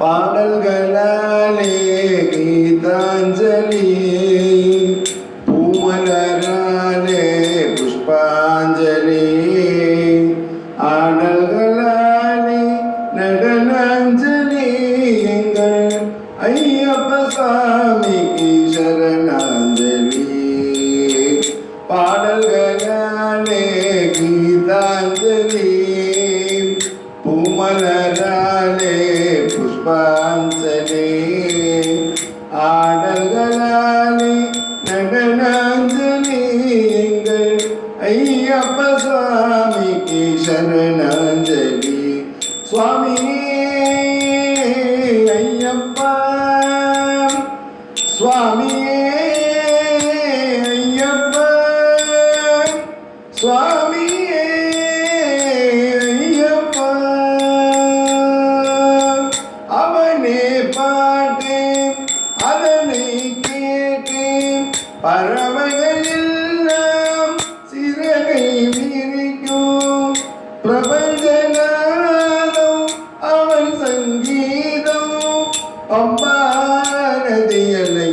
பாடல்களாலே கீதாஞ்சலி பூமலராலே ஆடல்களாலே நடனாஞ்சலி எங்கள் ஐயப்ப சுவாமிக்கு சரணாஞ்சலி. சுவாமி ஐயப்பா. சுவாமி ஐயப்பா. சுவாமியே ஐயப்பா. அவனே பாட்டேன் பறவைகள் எல்லாம் சிறகை விரிக்கும் பிரபஞ்சநாதம் அவன் சங்கீதம். பம்பானதியலை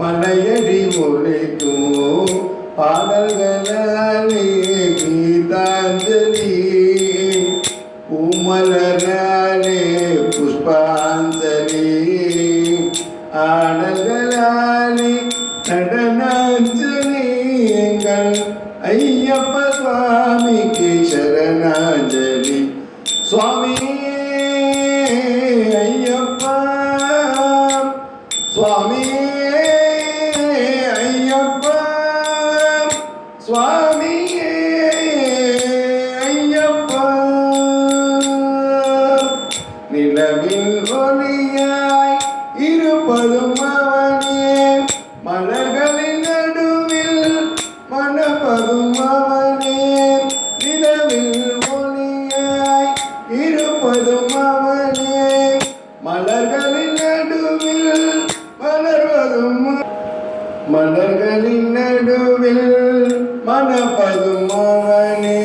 மலையடி முளைக்கும் பாடல்களாலே கீதாஞ்சலி. பூமலராலே புஷ்பாஞ்சலி. ஆடல்களாலே நடனாஞ்சலி எங்கள் ஐயப்ப சுவாமிக்கு சரணாஞ்சலி. சுவாமி ஐயப்பா. சுவாமியே ஐயப்பா. சுவாமியே ஐயப்பா. நிலவில் ஒளியாய் இருப்பதும் அவர். நடுவில் மலர்வதும் மலர்களின் நடுவில் மணப்பதும் அவனே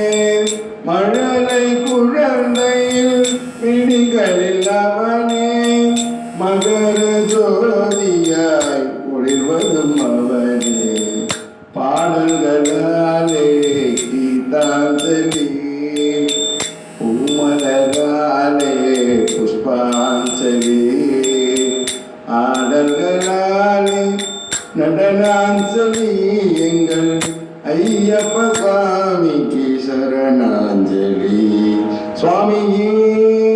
மழலை குழந்தையில் பிடிகளில் அவனே மகர ஜோதியாய் ஒளிர்வதும் அவனே. பாடல்களாலே கீதாந்தனி எங்கள் ஐயப்ப சுவாமிக்கு சரணாஞ்சலி. சுவாமியே.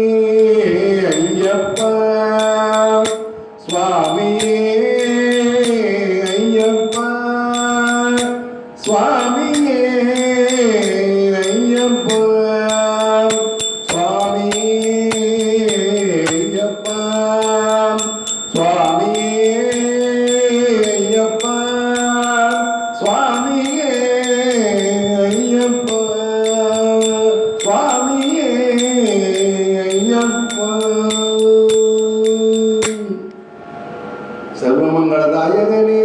சர்வமங்களதாயகனே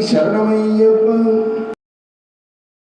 சரணமையப்ப